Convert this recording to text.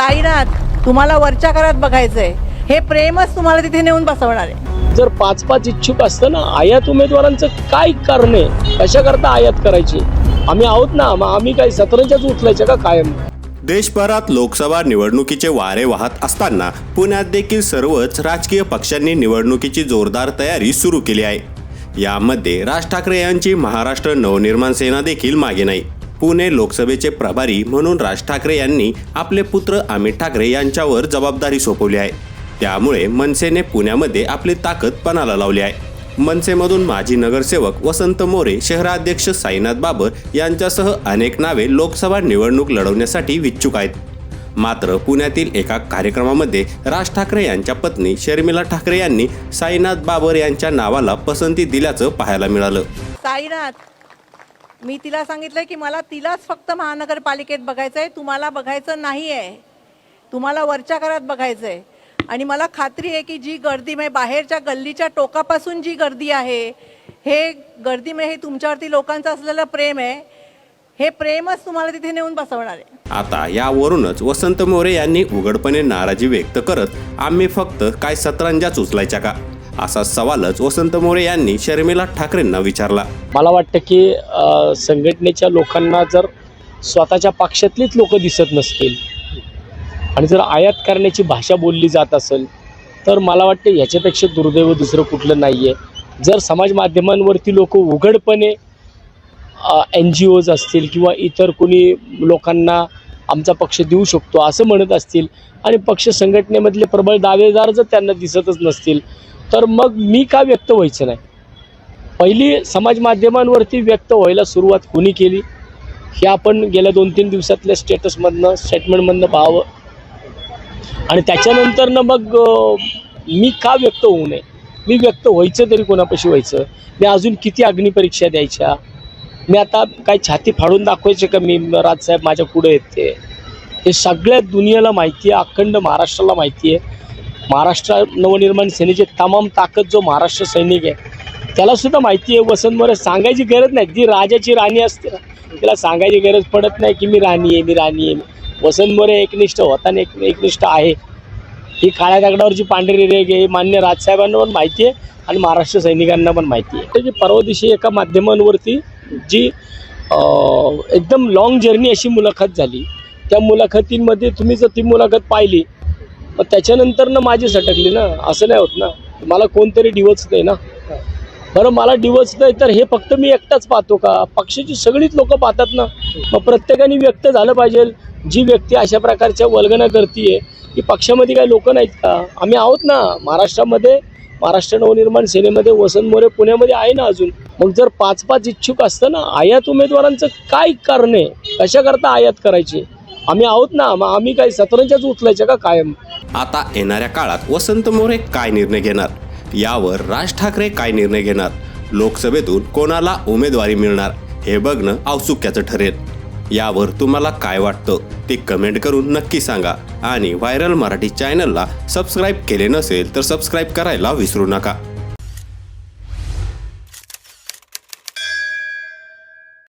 साईनाथ तुम्हाला वरच्या घरात बघायचंय. हे प्रेमच तुम्हाला तिथे नेऊन बसवणार आहे. जर पाच पाच इच्छुक असतं ना आयात उमेदवारांचं काय कारण आहे? कशा करता आयात करायची? आम्ही आहोत ना मग आम्ही काय सतरंच्याच उचलायच्या का कायम? देशभरात लोकसभा निवडणुकीचे वारे वाहत असताना पुण्यात देखील सर्वच राजकीय पक्षांनी निवडणुकीची जोरदार तयारी सुरू केली आहे. यामध्ये राज ठाकरे यांची महाराष्ट्र नवनिर्माण सेना देखील मागे नाही. पुणे लोकसभेचे प्रभारी म्हणून राज ठाकरे यांनी आपले पुत्र अमित ठाकरे यांच्यावर जबाबदारी सोपवली आहे. त्यामुळे मनसेने पुण्यामध्ये आपली ताकद पणाला लावली आहे. मनसेमधून माजी नगरसेवक वसंत मोरे शहराध्यक्ष साईनाथ बाबर यांच्यासह अनेक नावे लोकसभा निवडणूक लढवण्यासाठी इच्छुक आहेत. मात्र पुण्यातील एका कार्यक्रमामध्ये राज ठाकरे यांच्या पत्नी शर्मिला ठाकरे यांनी साईनाथ बाबर यांच्या नावाला पसंती दिल्याचं पाहायला मिळालं. साईनाथ मी तिला सांगितलं की मला तिलाच फक्त महानगरपालिकेत बघायचं आहे तुम्हाला बघायचं नाही आहे तुम्हाला वरच्या घरात बघायचं आहे आणि मला खात्री आहे की जी गर्दी म्हणजे बाहेरच्या गल्लीच्या टोकापासून जी गर्दी आहे हे गर्दी म्हणजे हे तुमच्यावरती लोकांचं असलेलं प्रेम आहे. हे प्रेमच तुम्हाला तिथे नेऊन बसवणार आहे. आता यावरूनच वसंत मोरे यांनी उघडपणे नाराजी व्यक्त करत आम्ही फक्त काय सतरंजाच उचलायच्या का? असा सवालच वसंत मोरे यांनी शर्मिला ठाकरेंना विचारला. मला वाटतं की संघटनेच्या लोकांना जर स्वतःच्या पक्षातलीच लोक दिसत नसतील आणि जर आयात करण्याची भाषा बोलली जात असेल तर मला वाटतं याच्यापेक्षा दुर्दैव दुसरं कुठलं नाही आहे जर समाज माध्यमांवरती लोक उघडपणे एन जी ओज असतील किंवा इतर कोणी लोकांना आमचा पक्ष देऊ शकतो असं म्हणत असतील आणि पक्ष संघटनेमधले प्रबळ दावेदार जर त्यांना दिसतच नसतील तर मग मी का व्यक्त व्हायचं नाही? पहिली समाज माध्यमांवरती व्यक्त व्हायला सुरुवात कोणी केली? हे आपण गेल्या दोन तीन दिवसातल्या स्टेटसमधनं स्टेटमेंटमधनं पाहावं. आणि त्याच्यानंतरनं मग मी का व्यक्त होऊ नये? मी व्यक्त व्हायचं तरी कोणापाशी व्हायचं? मी अजून किती अग्निपरीक्षा द्यायच्या? मी आता काय छाती फाडून दाखवायचे का मी राजसाहेब माझ्या पुढे येते? हे सगळ्या दुनियेला माहिती आहे अखंड महाराष्ट्राला माहिती आहे. महाराष्ट्र नवनिर्माण सेनेची तमाम ताकद जो महाराष्ट्र सैनिक आहे त्याला सुद्धा माहिती आहे. वसंत मोरे सांगायची गरज नाही. जी राजाची राणी असते ना तिला सांगायची गरज पडत नाही की मी राणी आहे मी राणी आहे. वसंत मोरे एकनिष्ठ होता आणि एक एकनिष्ठ आहे. ही काळ्या दगडावरची पांढरी रेग आहे हे मान्य राजसाहेबांना पण माहिती आहे आणि महाराष्ट्र सैनिकांना पण माहिती आहे. की जी परवा दिवशी एका माध्यमांवरती जी एकदम लॉंग जर्नी अशी मुलाखत झाली. त्या मुलाखतींमध्ये तुम्ही जर ती मुलाखत पाहिली मग त्याच्यानंतरनं माझी सटकली ना. असं नाही होत ना. मला कोणतरी डिवच आहे ना. बरं मला डिवच नाही तर हे फक्त मी एकटाच पाहतो का? पक्षाची सगळीच लोक पाहतात ना. मग प्रत्येकाने व्यक्त झालं पाहिजे. जी व्यक्ती अशा प्रकारच्या वल्गना करते की पक्षामध्ये काही लोक नाहीत का? आम्ही आहोत ना. महाराष्ट्रामध्ये महाराष्ट्र नवनिर्माण सेनेमध्ये वसंत मोरे पुण्यामध्ये आहे ना अजून. मग जर पाच पाच इच्छुक असतं ना आयात उमेदवारांचं काय कारण आहे? कशाकरता आयात करायची? आम्ही आहोत ना मग आम्ही काही सतरंच्याच उचलायच्या का कायम? आता येणाऱ्या काळात वसंत मोरे काय निर्णय घेणार? यावर राज ठाकरे काय निर्णय घेणार? लोकसभेतून कोणाला उमेदवारी मिळणार? हे बघणं औत्सुक्याचं ठरेल. यावर तुम्हाला काय वाटतं? ते कमेंट करून नक्की सांगा. आणि व्हायरल मराठी चॅनलला सबस्क्राईब केले नसेल तर सबस्क्राईब करायला विसरू नका.